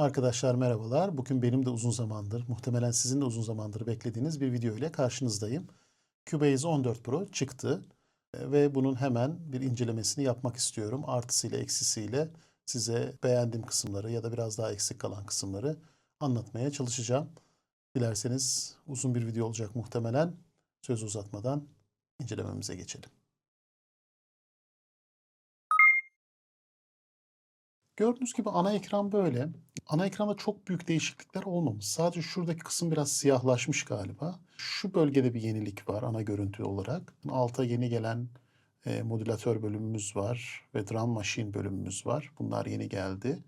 Arkadaşlar merhabalar. Bugün benim de uzun zamandır, muhtemelen sizin de uzun zamandır beklediğiniz bir video ile karşınızdayım. Cubase 14 Pro çıktı e, ve bunun hemen bir incelemesini yapmak istiyorum. Artısıyla eksisiyle size beğendiğim kısımları ya da biraz daha eksik kalan kısımları anlatmaya çalışacağım. Dilerseniz uzun bir video olacak muhtemelen. Söz uzatmadan incelememize geçelim. Gördüğünüz gibi ana ekran böyle. Ana ekranda çok büyük değişiklikler olmamış. Sadece şuradaki kısım biraz siyahlaşmış galiba. Şu bölgede bir yenilik var ana görüntü olarak. Alta yeni gelen e, modülatör bölümümüz var ve drum machine bölümümüz var. Bunlar yeni geldi.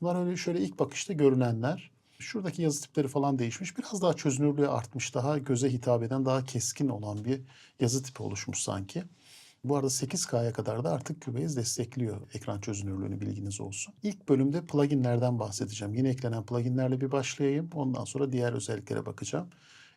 Bunlar öyle şöyle ilk bakışta görünenler. Şuradaki yazı tipleri falan değişmiş. Biraz daha çözünürlüğü artmış. Daha göze hitap eden, daha keskin olan bir yazı tipi oluşmuş sanki. Bu arada 8K'ya kadar da artık Cubase destekliyor ekran çözünürlüğünü bilginiz olsun. İlk bölümde pluginlerden bahsedeceğim. Yeni eklenen pluginlerle bir başlayayım. Ondan sonra diğer özelliklere bakacağım.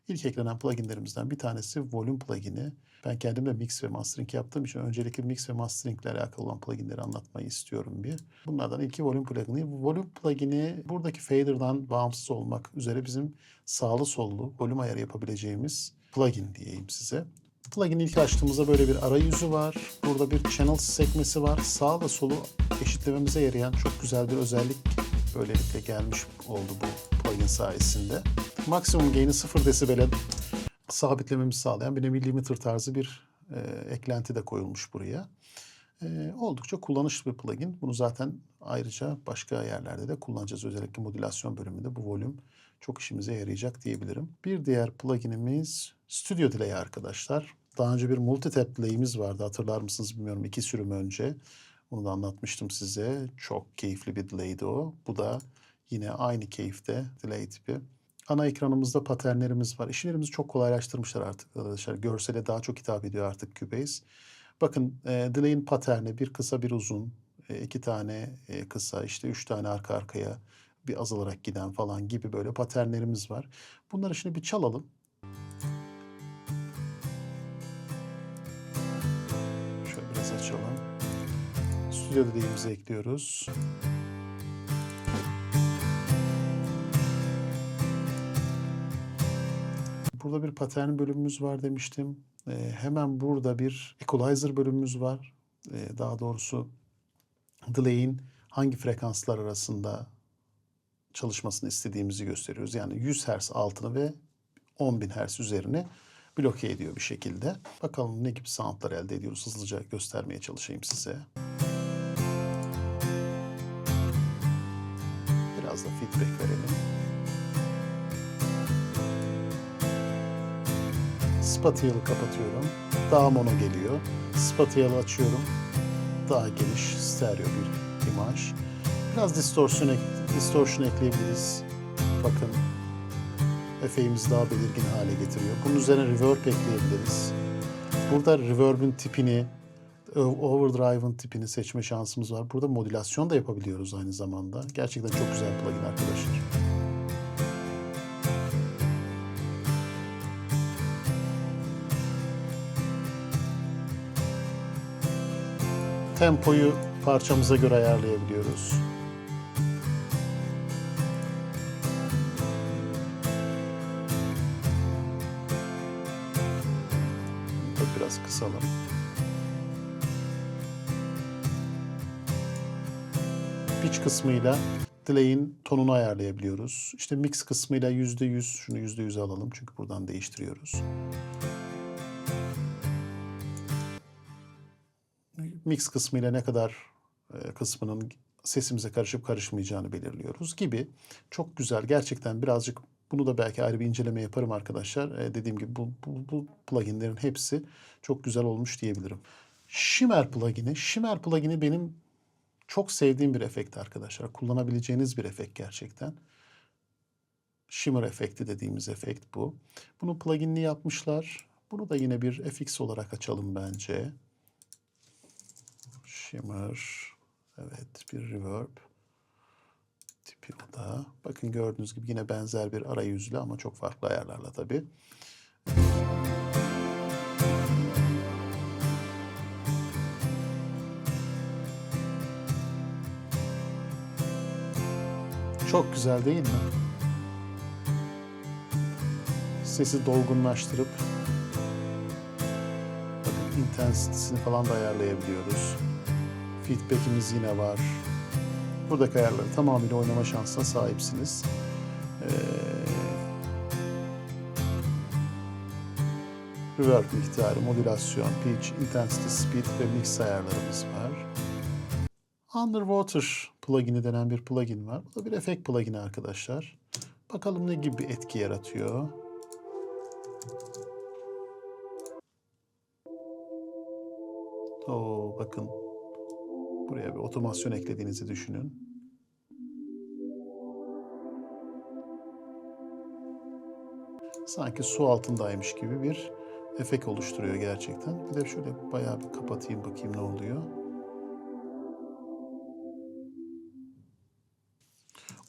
İlk eklenen pluginlerimizden bir tanesi Volume plugini. Ben kendim de mix ve mastering yaptığım için öncelikle mix ve mastering ile alakalı olan pluginleri anlatmayı istiyorum bir. Bunlardan ilki Volume plugini. Volume plugini buradaki fader'dan bağımsız olmak üzere bizim sağlı sollu volüm ayarı yapabileceğimiz plugin diyeyim size. Plugin'i ilk açtığımızda böyle bir arayüzü var. Burada bir channel sekmesi var. Sağ ve solu eşitlememize yarayan çok güzel bir özellik böylelikle gelmiş oldu bu plugin sayesinde. Maksimum gain'i 0 desibele sabitlememizi sağlayan bir limiter tarzı bir e, eklenti de koyulmuş buraya. E, oldukça kullanışlı bir plugin. Bunu zaten ayrıca başka yerlerde de kullanacağız. Özellikle modülasyon bölümünde bu volüm çok işimize yarayacak diyebilirim. Bir diğer pluginimiz Studio Delay arkadaşlar. Daha önce bir multi-tap delay'imiz vardı hatırlar mısınız bilmiyorum iki sürüm önce. Onu da anlatmıştım size. Çok keyifli bir delay'di o. Bu da yine aynı keyifte delay tipi. Ana ekranımızda paternlerimiz var. İşlerimizi çok kolaylaştırmışlar artık arkadaşlar. Görsele daha çok hitap ediyor artık Cubase. Bakın e, delay'in paterni bir kısa bir uzun, e, iki tane e, kısa, işte üç tane arka arkaya bir azalarak giden falan gibi böyle paternlerimiz var. Bunları şimdi bir çalalım. Stüdyo dediğimizi ekliyoruz. Burada bir patern bölümümüz var demiştim. Ee, hemen burada bir equalizer bölümümüz var. Ee, daha doğrusu delay'in hangi frekanslar arasında çalışmasını istediğimizi gösteriyoruz. Yani 100 Hz altını ve 10.000 Hz üzerini bloke ediyor bir şekilde. Bakalım ne gibi soundlar elde ediyoruz. Hızlıca göstermeye çalışayım size. Biraz da feedback verelim. Spatial'ı kapatıyorum. Daha mono geliyor. Spatial'ı açıyorum. Daha geniş stereo bir imaj. Biraz distorsiyon, ek, distortion ekleyebiliriz. Bakın efeğimizi daha belirgin hale getiriyor. Bunun üzerine reverb ekleyebiliriz. Burada reverb'ün tipini, overdrive'ın tipini seçme şansımız var. Burada modülasyon da yapabiliyoruz aynı zamanda. Gerçekten çok güzel plugin arkadaşlar. Tempoyu parçamıza göre ayarlayabiliyoruz. Pitch kısmıyla delay'in tonunu ayarlayabiliyoruz. İşte mix kısmıyla %100, şunu %100 alalım çünkü buradan değiştiriyoruz. mix kısmıyla ne kadar e, kısmının sesimize karışıp karışmayacağını belirliyoruz gibi. Çok güzel. Gerçekten birazcık bunu da belki ayrı bir inceleme yaparım arkadaşlar. E, dediğim gibi bu, bu, bu pluginlerin hepsi çok güzel olmuş diyebilirim. Shimmer plugini. Shimmer plugini benim çok sevdiğim bir efekt arkadaşlar. Kullanabileceğiniz bir efekt gerçekten. Shimmer efekti dediğimiz efekt bu. Bunu pluginli yapmışlar. Bunu da yine bir FX olarak açalım bence. Shimmer. Evet bir reverb. Tipi o da. Bakın gördüğünüz gibi yine benzer bir arayüzlü ama çok farklı ayarlarla tabii. Çok güzel değil mi? Sesi dolgunlaştırıp bakın intensity'sini falan da ayarlayabiliyoruz. Feedback'imiz yine var. Buradaki ayarları tamamıyla oynama şansına sahipsiniz. Ee, reverb miktarı, modülasyon, pitch, intensity, speed ve mix ayarlarımız var. Underwater plugin'i denen bir plugin var. Bu da bir efekt plugin'i arkadaşlar. Bakalım ne gibi bir etki yaratıyor. Oo, bakın. Buraya bir otomasyon eklediğinizi düşünün. Sanki su altındaymış gibi bir efekt oluşturuyor gerçekten. Bir de şöyle bayağı bir kapatayım bakayım ne oluyor.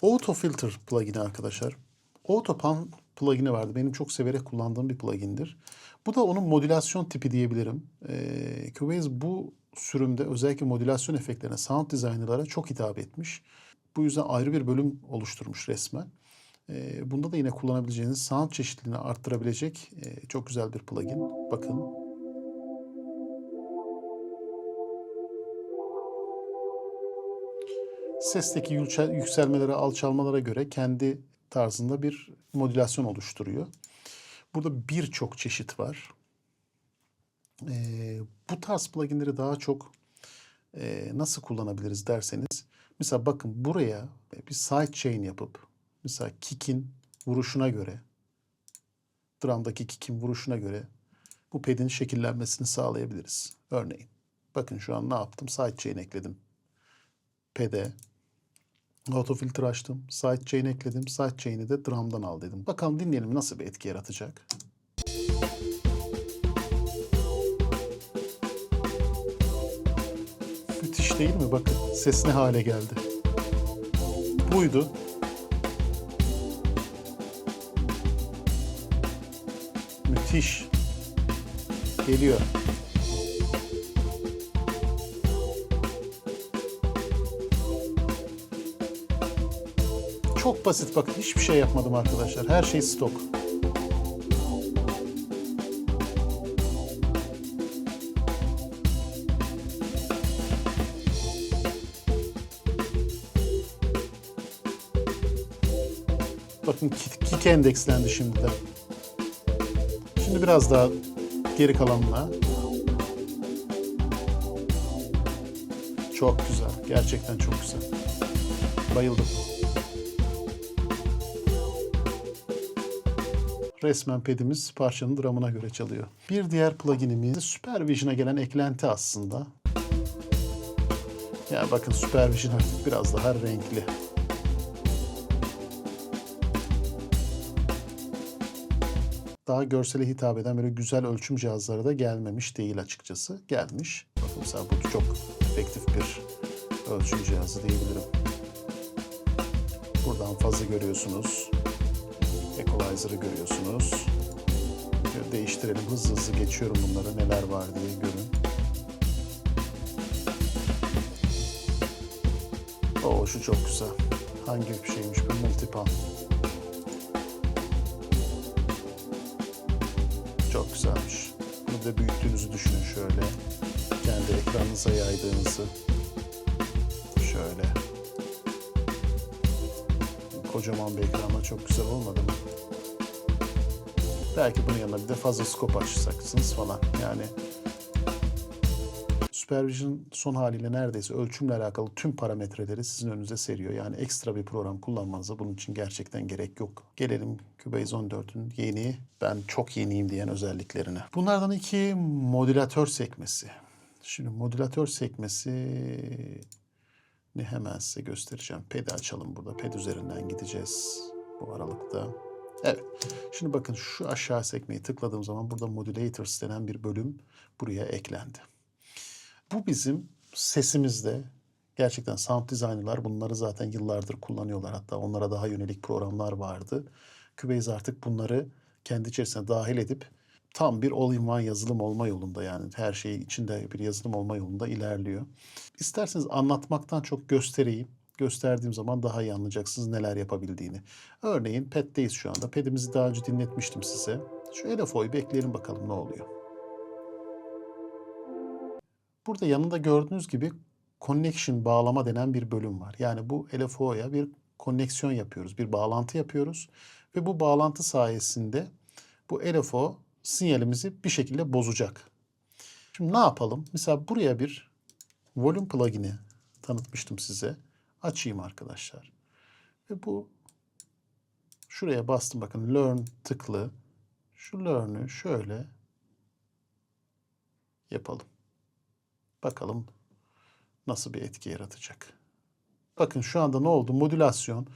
Auto Filter plugin'i arkadaşlar. Autopan plugin'i vardı. Benim çok severek kullandığım bir plugin'dir. Bu da onun modülasyon tipi diyebilirim. Ee, Cubase bu sürümde özellikle modülasyon efektlerine, sound designer'lara çok hitap etmiş. Bu yüzden ayrı bir bölüm oluşturmuş resmen. Ee, bunda da yine kullanabileceğiniz sound çeşitliliğini arttırabilecek e, çok güzel bir plugin. Bakın. Sesteki yüksel- yükselmelere, alçalmalara göre kendi tarzında bir modülasyon oluşturuyor. Burada birçok çeşit var. Ee, bu tarz pluginleri daha çok e, nasıl kullanabiliriz derseniz. Mesela bakın buraya bir side chain yapıp mesela kick'in vuruşuna göre drum'daki kick'in vuruşuna göre bu pedin şekillenmesini sağlayabiliriz. Örneğin bakın şu an ne yaptım? Side chain ekledim. Ped'e auto filter açtım. Side chain ekledim. Side chain'i de drum'dan al dedim. Bakalım dinleyelim nasıl bir etki yaratacak. Müthiş değil mi? Bakın ses ne hale geldi. Buydu. Müthiş. Geliyor. Basit bakın hiçbir şey yapmadım arkadaşlar. Her şey stok. Bakın kick endekslendi şimdi de. Şimdi biraz daha geri kalanına. Çok güzel. Gerçekten çok güzel. Bayıldım. Resmen pedimiz parçanın dramına göre çalıyor. Bir diğer pluginimiz Supervision'a gelen eklenti aslında. Ya bakın Supervision artık biraz daha renkli. Daha görsele hitap eden böyle güzel ölçüm cihazları da gelmemiş değil açıkçası. Gelmiş. Bakın mesela bu çok efektif bir ölçüm cihazı diyebilirim. Buradan fazla görüyorsunuz. Equalizer'ı görüyorsunuz. Değiştirelim. Hızlı hızlı geçiyorum bunlara neler var diye görün. Oo şu çok güzel. Hangi bir şeymiş bu? Multipan. Çok güzelmiş. Bunu da büyüttüğünüzü düşünün şöyle. Kendi ekranınıza yaydığınızı. Kocaman bir ekranla çok güzel olmadı mı? Belki bunun yanına bir de fazla scope açacaksınız falan. Yani Supervision son haliyle neredeyse ölçümle alakalı tüm parametreleri sizin önünüze seriyor. Yani ekstra bir program kullanmanıza bunun için gerçekten gerek yok. Gelelim Cubase 14'ün yeni, ben çok yeniyim diyen özelliklerine. Bunlardan iki modülatör sekmesi. Şimdi modülatör sekmesi ne hemen size göstereceğim. Ped'i açalım burada. Ped üzerinden gideceğiz bu aralıkta. Evet. Şimdi bakın şu aşağı sekmeyi tıkladığım zaman burada modulators denen bir bölüm buraya eklendi. Bu bizim sesimizde gerçekten sound designer'lar bunları zaten yıllardır kullanıyorlar. Hatta onlara daha yönelik programlar vardı. Cubase artık bunları kendi içerisine dahil edip tam bir all-in-one yazılım olma yolunda yani her şey içinde bir yazılım olma yolunda ilerliyor. İsterseniz anlatmaktan çok göstereyim. gösterdiğim zaman daha iyi anlayacaksınız neler yapabildiğini. Örneğin ped'deyiz şu anda. Ped'imizi daha önce dinletmiştim size. Şu LFO'yu bekleyelim bakalım ne oluyor. Burada yanında gördüğünüz gibi connection bağlama denen bir bölüm var. Yani bu LFO'ya bir konneksiyon yapıyoruz, bir bağlantı yapıyoruz ve bu bağlantı sayesinde bu LFO sinyalimizi bir şekilde bozacak. Şimdi ne yapalım? Mesela buraya bir volume plugin'i tanıtmıştım size. Açayım arkadaşlar. Ve bu şuraya bastım bakın learn tıklı. Şu learn'ü şöyle yapalım. Bakalım nasıl bir etki yaratacak. Bakın şu anda ne oldu? Modülasyon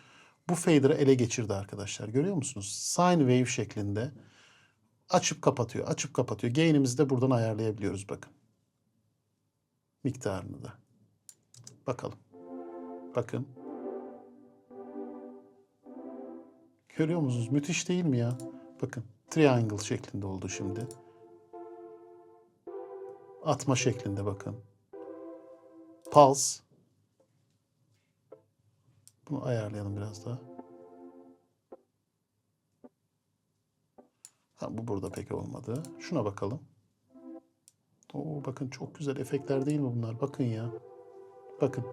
bu fader'ı ele geçirdi arkadaşlar. Görüyor musunuz? Sine wave şeklinde açıp kapatıyor, açıp kapatıyor. Gain'imizi de buradan ayarlayabiliyoruz bakın. Miktarını da. Bakalım. Bakın. Görüyor musunuz? Müthiş değil mi ya? Bakın. Triangle şeklinde oldu şimdi. Atma şeklinde bakın. Pulse. Bunu ayarlayalım biraz daha. Ha, bu burada pek olmadı. Şuna bakalım. Oo, bakın çok güzel efektler değil mi bunlar? Bakın ya. Bakın.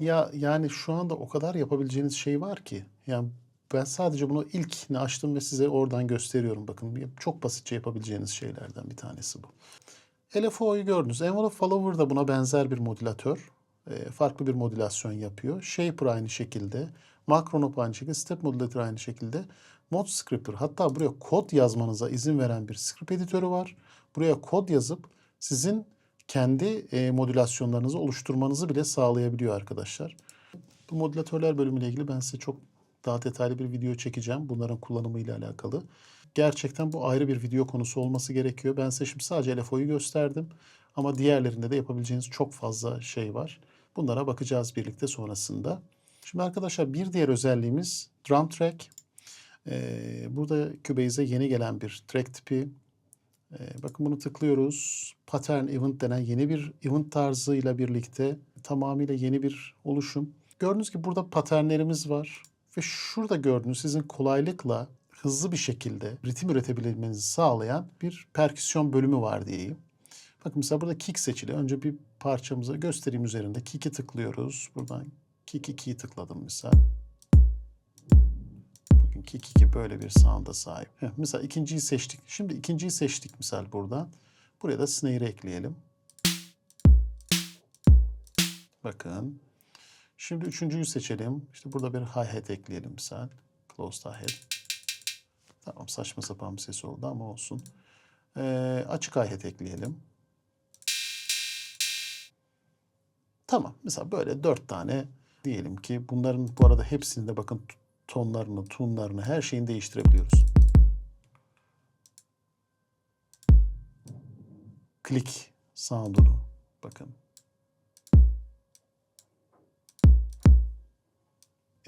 Ya yani şu anda o kadar yapabileceğiniz şey var ki. Yani ben sadece bunu ilk ne açtım ve size oradan gösteriyorum. Bakın çok basitçe yapabileceğiniz şeylerden bir tanesi bu. LFO'yu gördünüz. Envelope Follower da buna benzer bir modülatör. E, farklı bir modülasyon yapıyor. Shaper aynı şekilde. Macronop aynı şekilde. Step Modulator aynı şekilde. Mod Scripter. Hatta buraya kod yazmanıza izin veren bir script editörü var. Buraya kod yazıp sizin kendi e, modülasyonlarınızı oluşturmanızı bile sağlayabiliyor arkadaşlar. Bu modülatörler bölümüyle ilgili ben size çok daha detaylı bir video çekeceğim. Bunların kullanımıyla alakalı. Gerçekten bu ayrı bir video konusu olması gerekiyor. Ben size şimdi sadece LFO'yu gösterdim. Ama diğerlerinde de yapabileceğiniz çok fazla şey var. Bunlara bakacağız birlikte sonrasında. Şimdi arkadaşlar bir diğer özelliğimiz drum track. Ee, burada Cubase'e yeni gelen bir track tipi. Ee, bakın bunu tıklıyoruz. Pattern event denen yeni bir event tarzıyla birlikte tamamıyla yeni bir oluşum. Gördüğünüz gibi burada paternlerimiz var. Ve şurada gördüğünüz sizin kolaylıkla hızlı bir şekilde ritim üretebilmenizi sağlayan bir perküsyon bölümü var diyeyim. Bakın mesela burada kick seçili. Önce bir parçamızı göstereyim üzerinde. Kick'i tıklıyoruz. Buradan kick 2'yi tıkladım mesela. Bakın kick 2 böyle bir sound'a sahip. Heh, mesela ikinciyi seçtik. Şimdi ikinciyi seçtik misal buradan. Buraya da snare'i ekleyelim. Bakın. Şimdi üçüncüyü seçelim. İşte burada bir hi-hat ekleyelim misal. Closed hi-hat. Tamam saçma sapan bir ses oldu ama olsun. Ee, açık hi-hat ekleyelim. Tamam. Mesela böyle dört tane diyelim ki bunların bu arada hepsini de bakın tonlarını, tunlarını, her şeyini değiştirebiliyoruz. Click sound'unu bakın.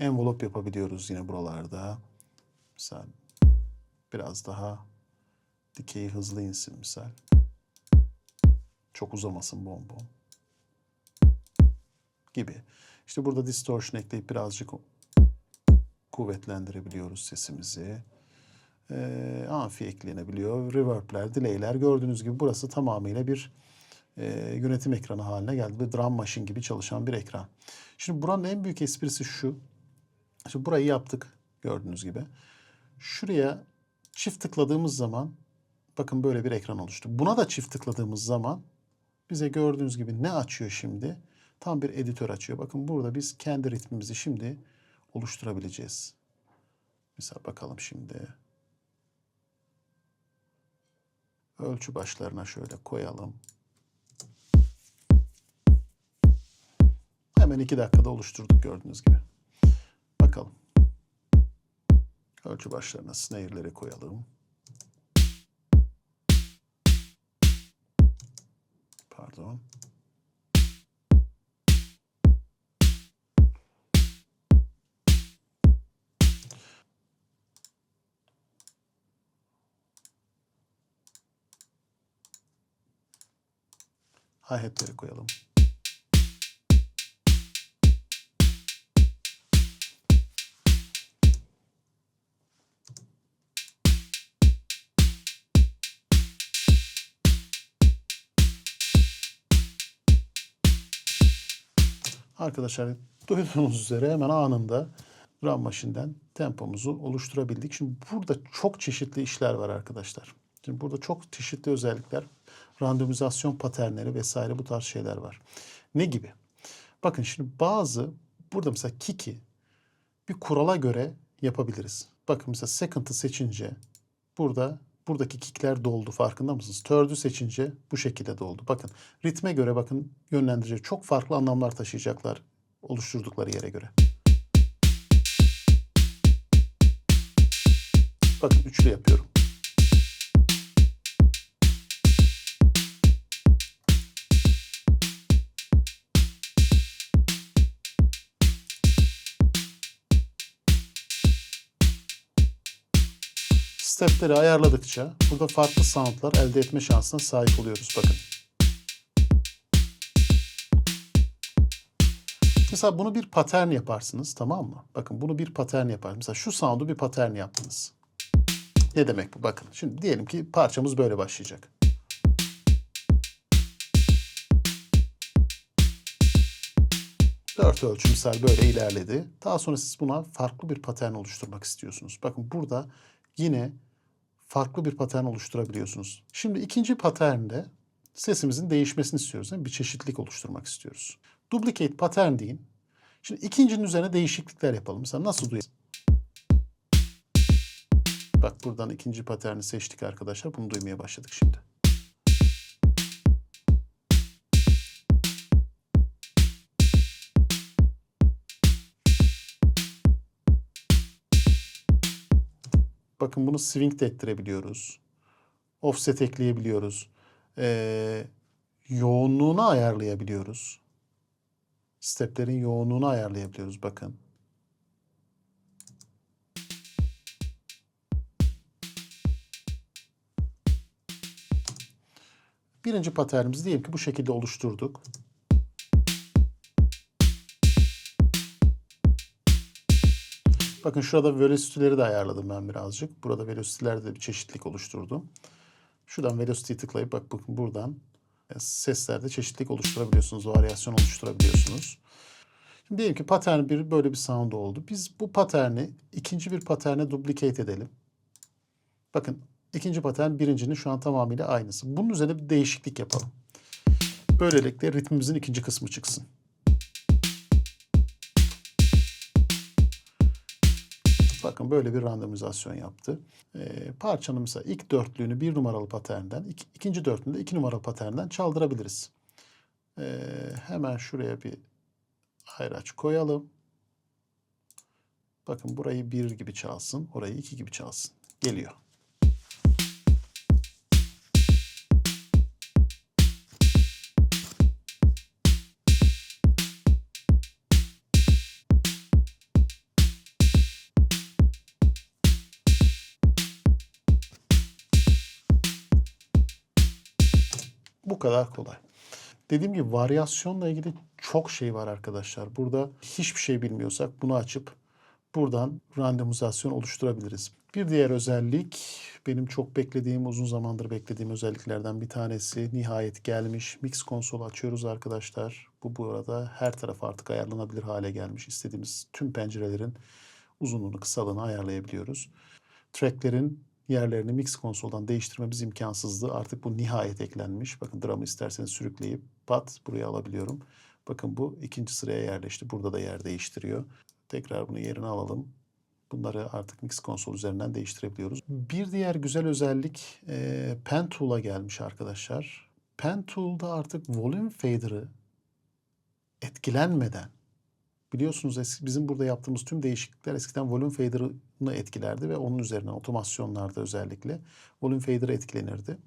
Envelope yapabiliyoruz yine buralarda. Misal biraz daha dikeyi hızlı insin misal. Çok uzamasın bom. Gibi. İşte burada distortion ekleyip birazcık kuvvetlendirebiliyoruz sesimizi. Ee, amfi eklenebiliyor. Reverb'ler, delay'ler gördüğünüz gibi burası tamamıyla bir e, yönetim ekranı haline geldi. Bir drum machine gibi çalışan bir ekran. Şimdi buranın en büyük esprisi şu. Şimdi burayı yaptık gördüğünüz gibi. Şuraya çift tıkladığımız zaman bakın böyle bir ekran oluştu. Buna da çift tıkladığımız zaman bize gördüğünüz gibi ne açıyor şimdi? Tam bir editör açıyor. Bakın burada biz kendi ritmimizi şimdi oluşturabileceğiz. Mesela bakalım şimdi. Ölçü başlarına şöyle koyalım. Hemen iki dakikada oluşturduk gördüğünüz gibi. Ölçü başlarına snare'leri koyalım. Pardon. Hi-hat'leri koyalım. Arkadaşlar duyduğunuz üzere hemen anında drum machine'den tempomuzu oluşturabildik. Şimdi burada çok çeşitli işler var arkadaşlar. Şimdi burada çok çeşitli özellikler, randomizasyon paternleri vesaire bu tarz şeyler var. Ne gibi? Bakın şimdi bazı burada mesela kiki bir kurala göre yapabiliriz. Bakın mesela second'ı seçince burada buradaki kickler doldu farkında mısınız? Third'ü seçince bu şekilde doldu. Bakın ritme göre bakın yönlendirici çok farklı anlamlar taşıyacaklar oluşturdukları yere göre. Bakın üçlü yapıyorum. Stepleri ayarladıkça burada farklı soundlar elde etme şansına sahip oluyoruz. Bakın. Mesela bunu bir patern yaparsınız tamam mı? Bakın bunu bir patern yapar. Mesela şu sound'u bir patern yaptınız. Ne demek bu? Bakın şimdi diyelim ki parçamız böyle başlayacak. Dört ölçü misal böyle ilerledi. Daha sonra siz buna farklı bir patern oluşturmak istiyorsunuz. Bakın burada yine farklı bir patern oluşturabiliyorsunuz. Şimdi ikinci paternde sesimizin değişmesini istiyoruz. Mi? Bir çeşitlilik oluşturmak istiyoruz. Duplicate pattern deyin. Şimdi ikincinin üzerine değişiklikler yapalım. Mesela nasıl duyuyoruz? Bak buradan ikinci paterni seçtik arkadaşlar. Bunu duymaya başladık şimdi. Bakın bunu swing de ettirebiliyoruz. Offset ekleyebiliyoruz. Ee, yoğunluğunu ayarlayabiliyoruz. Steplerin yoğunluğunu ayarlayabiliyoruz bakın. Birinci paternimizi diyelim ki bu şekilde oluşturduk. Bakın şurada velocity'leri de ayarladım ben birazcık. Burada velocity'lerde de bir çeşitlilik oluşturdum. Şuradan velocity'yi tıklayıp bak bakın buradan e, seslerde çeşitlilik oluşturabiliyorsunuz, varyasyon oluşturabiliyorsunuz. Şimdi diyelim ki patern bir böyle bir sound oldu. Biz bu paterni ikinci bir paterne duplicate edelim. Bakın ikinci patern birincinin şu an tamamıyla aynısı. Bunun üzerine bir değişiklik yapalım. Böylelikle ritmimizin ikinci kısmı çıksın. Bakın böyle bir randomizasyon yaptı. Ee, parçanın ilk dörtlüğünü bir numaralı paternden, ik, ikinci dörtlüğünü de iki numaralı paternden çaldırabiliriz. Ee, hemen şuraya bir ayraç koyalım. Bakın burayı bir gibi çalsın, orayı iki gibi çalsın. Geliyor. Kadar kolay. Dediğim gibi varyasyonla ilgili çok şey var arkadaşlar. Burada hiçbir şey bilmiyorsak bunu açıp buradan randomizasyon oluşturabiliriz. Bir diğer özellik benim çok beklediğim, uzun zamandır beklediğim özelliklerden bir tanesi. Nihayet gelmiş. Mix konsolu açıyoruz arkadaşlar. Bu bu arada her taraf artık ayarlanabilir hale gelmiş. İstediğimiz tüm pencerelerin uzunluğunu, kısalığını ayarlayabiliyoruz. Tracklerin yerlerini mix konsoldan değiştirmemiz imkansızdı. Artık bu nihayet eklenmiş. Bakın drum'ı isterseniz sürükleyip pat buraya alabiliyorum. Bakın bu ikinci sıraya yerleşti. Burada da yer değiştiriyor. Tekrar bunu yerine alalım. Bunları artık mix konsol üzerinden değiştirebiliyoruz. Bir diğer güzel özellik e, Pen Tool'a gelmiş arkadaşlar. Pen Tool'da artık volume fader'ı etkilenmeden Biliyorsunuz eski, bizim burada yaptığımız tüm değişiklikler eskiden volume fader'ını etkilerdi ve onun üzerine otomasyonlarda özellikle volume fader etkilenirdi.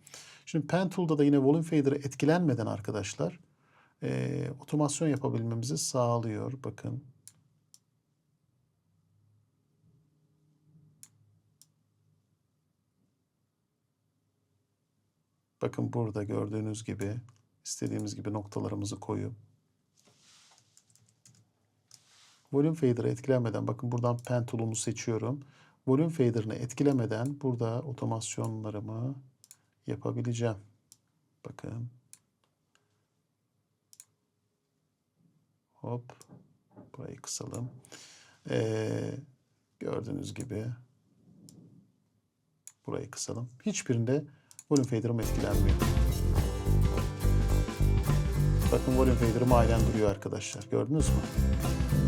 Şimdi Pen Tool'da da yine volume fader'ı etkilenmeden arkadaşlar e, otomasyon yapabilmemizi sağlıyor. Bakın. Bakın burada gördüğünüz gibi istediğimiz gibi noktalarımızı koyup Volume Fader'ı etkilemeden bakın buradan Pen tool'umu seçiyorum. Volume Fader'ını etkilemeden burada otomasyonlarımı yapabileceğim. Bakın. Hop. Burayı kısalım. Ee, gördüğünüz gibi burayı kısalım. Hiçbirinde volume fader'ım etkilenmiyor. Bakın volume fader'ım halen duruyor arkadaşlar. Gördünüz mü?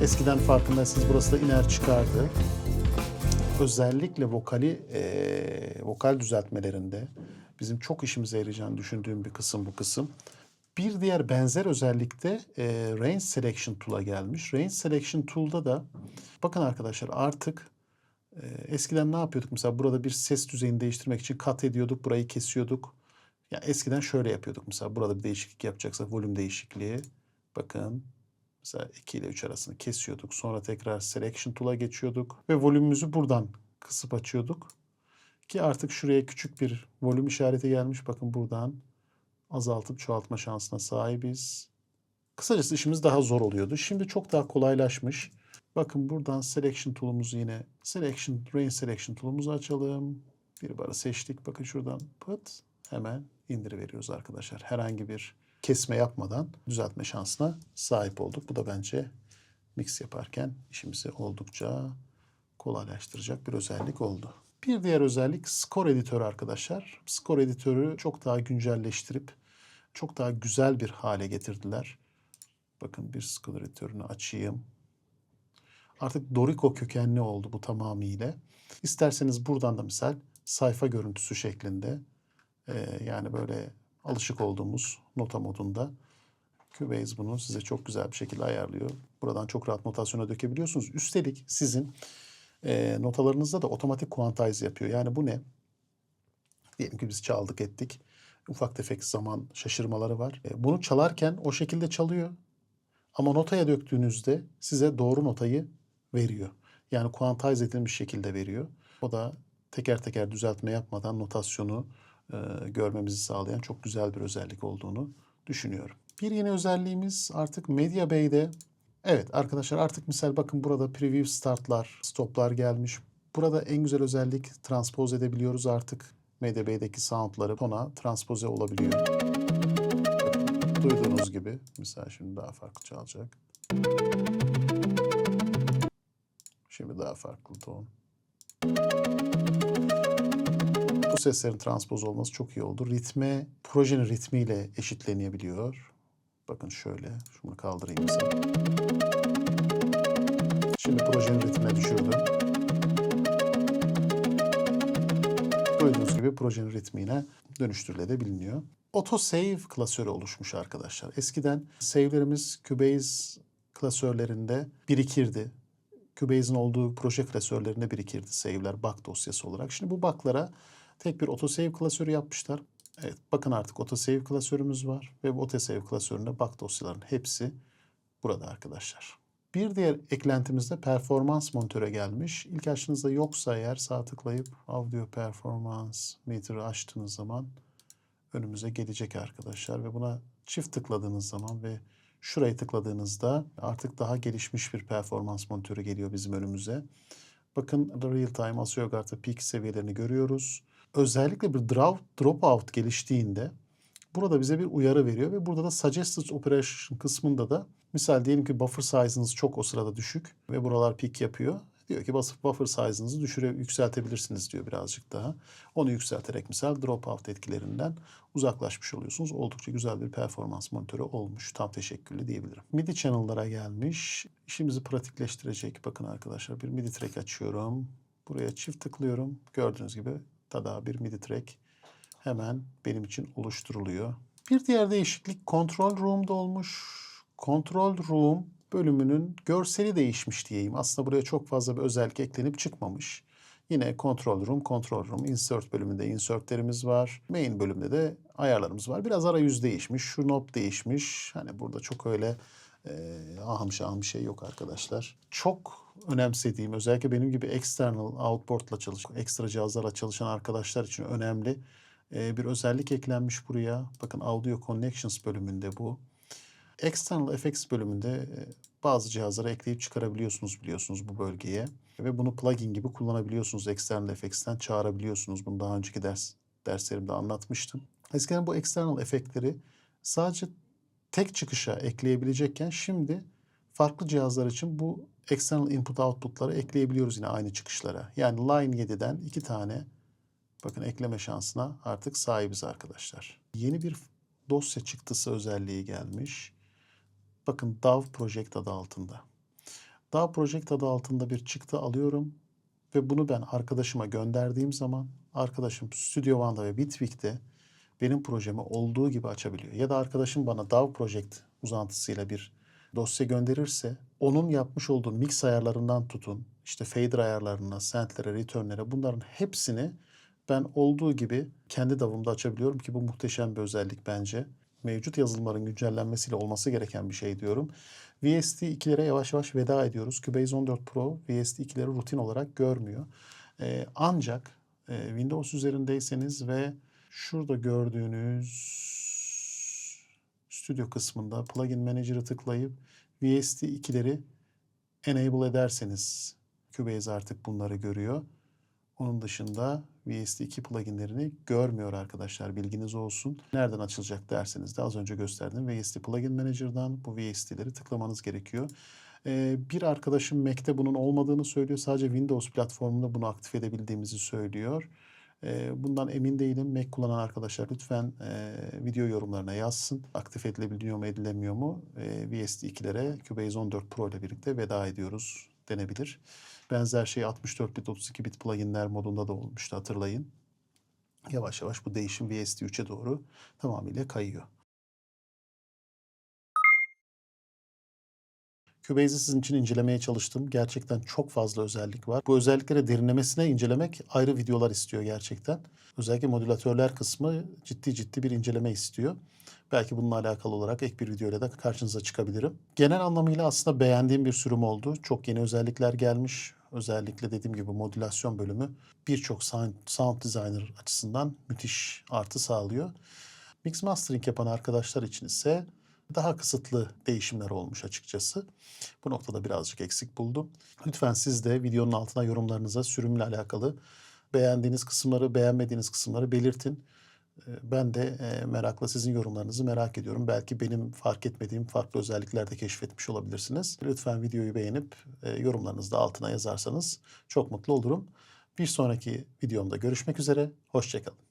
Eskiden farkındaysanız burası da iner çıkardı. Özellikle vokali, eee, vokal düzeltmelerinde bizim çok işimize yarayacağını düşündüğüm bir kısım bu kısım. Bir diğer benzer özellikte e, Range Selection Tool'a gelmiş. Range Selection Tool'da da bakın arkadaşlar artık e, eskiden ne yapıyorduk? Mesela burada bir ses düzeyini değiştirmek için kat ediyorduk, burayı kesiyorduk. Ya eskiden şöyle yapıyorduk. Mesela burada bir değişiklik yapacaksak volüm değişikliği. Bakın mesela 2 ile 3 arasını kesiyorduk. Sonra tekrar Selection Tool'a geçiyorduk ve volümümüzü buradan kısıp açıyorduk. Ki artık şuraya küçük bir volüm işareti gelmiş. Bakın buradan azaltıp çoğaltma şansına sahibiz. Kısacası işimiz daha zor oluyordu. Şimdi çok daha kolaylaşmış. Bakın buradan selection tool'umuzu yine selection, range selection tool'umuzu açalım. Bir barı seçtik. Bakın şuradan pıt hemen indiriveriyoruz arkadaşlar. Herhangi bir kesme yapmadan düzeltme şansına sahip olduk. Bu da bence mix yaparken işimizi oldukça kolaylaştıracak bir özellik oldu. Bir diğer özellik Score Editörü arkadaşlar. Score Editörü çok daha güncelleştirip çok daha güzel bir hale getirdiler. Bakın bir Score Editörünü açayım. Artık Dorico kökenli oldu bu tamamıyla. İsterseniz buradan da misal sayfa görüntüsü şeklinde e, yani böyle alışık olduğumuz nota modunda Cubase bunu size çok güzel bir şekilde ayarlıyor. Buradan çok rahat notasyona dökebiliyorsunuz. Üstelik sizin e, notalarınızda da otomatik quantize yapıyor. Yani bu ne? Diyelim ki biz çaldık ettik. Ufak tefek zaman şaşırmaları var. E, bunu çalarken o şekilde çalıyor. Ama notaya döktüğünüzde size doğru notayı veriyor. Yani quantize edilmiş şekilde veriyor. O da teker teker düzeltme yapmadan notasyonu e, görmemizi sağlayan çok güzel bir özellik olduğunu düşünüyorum. Bir yeni özelliğimiz artık Media Bay'de Evet arkadaşlar artık misal bakın burada preview startlar, stoplar gelmiş. Burada en güzel özellik transpoz edebiliyoruz artık. MDB'deki soundları tona transpoze olabiliyor. Duyduğunuz gibi. Mesela şimdi daha farklı çalacak. Şimdi daha farklı ton. Bu seslerin transpoz olması çok iyi oldu. Ritme, projenin ritmiyle eşitlenebiliyor. Bakın şöyle, şunu kaldırayım mesela. Şimdi projenin ritmine düşürdüm. Duyduğunuz gibi projenin ritmine dönüştürülebiliyor. Auto Save klasörü oluşmuş arkadaşlar. Eskiden save'lerimiz Cubase klasörlerinde birikirdi. Cubase'in olduğu proje klasörlerinde birikirdi save'ler bug dosyası olarak. Şimdi bu bug'lara tek bir autosave klasörü yapmışlar. Evet bakın artık autosave klasörümüz var ve bu autosave klasöründe bug dosyaların hepsi burada arkadaşlar. Bir diğer eklentimiz de performans monitöre gelmiş. İlk açtığınızda yoksa eğer sağ tıklayıp audio performance meter'ı açtığınız zaman önümüze gelecek arkadaşlar ve buna çift tıkladığınız zaman ve şurayı tıkladığınızda artık daha gelişmiş bir performans monitörü geliyor bizim önümüze. Bakın real time Asiogart'ta peak seviyelerini görüyoruz. Özellikle bir drop, dropout geliştiğinde burada bize bir uyarı veriyor ve burada da suggested operation kısmında da misal diyelim ki buffer size'ınız çok o sırada düşük ve buralar peak yapıyor. Diyor ki basıp buffer size'ınızı düşüre yükseltebilirsiniz diyor birazcık daha. Onu yükselterek misal dropout etkilerinden uzaklaşmış oluyorsunuz. Oldukça güzel bir performans monitörü olmuş. Tam teşekküllü diyebilirim. MIDI channel'lara gelmiş. İşimizi pratikleştirecek. Bakın arkadaşlar bir MIDI track açıyorum. Buraya çift tıklıyorum. Gördüğünüz gibi tada bir MIDI track hemen benim için oluşturuluyor. Bir diğer değişiklik Control Room'da olmuş. Control Room bölümünün görseli değişmiş diyeyim. Aslında buraya çok fazla bir özellik eklenip çıkmamış. Yine Control Room, Control Room, Insert bölümünde insertlerimiz var. Main bölümde de ayarlarımız var. Biraz arayüz değişmiş, şu knob değişmiş. Hani burada çok öyle e, ahım şahım şey yok arkadaşlar. Çok önemsediğim, özellikle benim gibi external outboard'la çalışan, ekstra cihazlarla çalışan arkadaşlar için önemli Ee, bir özellik eklenmiş buraya. Bakın Audio Connections bölümünde bu. External Effects bölümünde e, bazı cihazlara ekleyip çıkarabiliyorsunuz biliyorsunuz bu bölgeye. Ve bunu plugin gibi kullanabiliyorsunuz. External Effects'ten çağırabiliyorsunuz. Bunu daha önceki ders derslerimde anlatmıştım. Eskiden bu external efektleri sadece tek çıkışa ekleyebilecekken şimdi farklı cihazlar için bu external input output'ları ekleyebiliyoruz yine aynı çıkışlara. Yani Line 7'den iki tane bakın ekleme şansına artık sahibiz arkadaşlar. Yeni bir dosya çıktısı özelliği gelmiş. Bakın DAW Project adı altında. DAW Project adı altında bir çıktı alıyorum ve bunu ben arkadaşıma gönderdiğim zaman arkadaşım Studio One'da ve Bitwig'de benim projemi olduğu gibi açabiliyor. Ya da arkadaşım bana DAW Project uzantısıyla bir dosya gönderirse onun yapmış olduğu mix ayarlarından tutun, işte fader ayarlarına, centlere, return'lere bunların hepsini ben olduğu gibi kendi DAW'ımda açabiliyorum ki bu muhteşem bir özellik bence. Mevcut yazılımların güncellenmesiyle olması gereken bir şey diyorum. VST 2'lere yavaş yavaş veda ediyoruz. Cubase 14 Pro VST 2'leri rutin olarak görmüyor. Ee, ancak e, Windows üzerindeyseniz ve şurada gördüğünüz stüdyo kısmında Plugin Manager'ı tıklayıp VST 2'leri enable ederseniz Cubase artık bunları görüyor. Onun dışında VST2 pluginlerini görmüyor arkadaşlar. Bilginiz olsun. Nereden açılacak derseniz de az önce gösterdim. VST Plugin Manager'dan bu VST'leri tıklamanız gerekiyor. Ee, bir arkadaşım Mac'te bunun olmadığını söylüyor. Sadece Windows platformunda bunu aktif edebildiğimizi söylüyor. Ee, bundan emin değilim. Mac kullanan arkadaşlar lütfen e, video yorumlarına yazsın. Aktif edilebiliyor mu edilemiyor mu? E, VST2'lere Cubase 14 Pro ile birlikte veda ediyoruz denebilir. Benzer şey 64 bit 32 bit pluginler modunda da olmuştu hatırlayın. Yavaş yavaş bu değişim VST3'e doğru tamamıyla kayıyor. Cubase'i sizin için incelemeye çalıştım. Gerçekten çok fazla özellik var. Bu özelliklere derinlemesine incelemek ayrı videolar istiyor gerçekten. Özellikle modülatörler kısmı ciddi ciddi bir inceleme istiyor. Belki bununla alakalı olarak ek bir videoyla da karşınıza çıkabilirim. Genel anlamıyla aslında beğendiğim bir sürüm oldu. Çok yeni özellikler gelmiş. Özellikle dediğim gibi modülasyon bölümü birçok sound, sound designer açısından müthiş artı sağlıyor. Mix mastering yapan arkadaşlar için ise daha kısıtlı değişimler olmuş açıkçası. Bu noktada birazcık eksik buldum. Lütfen siz de videonun altına yorumlarınıza sürümle alakalı beğendiğiniz kısımları, beğenmediğiniz kısımları belirtin. Ben de merakla sizin yorumlarınızı merak ediyorum. Belki benim fark etmediğim farklı özellikler de keşfetmiş olabilirsiniz. Lütfen videoyu beğenip yorumlarınızı da altına yazarsanız çok mutlu olurum. Bir sonraki videomda görüşmek üzere. Hoşçakalın.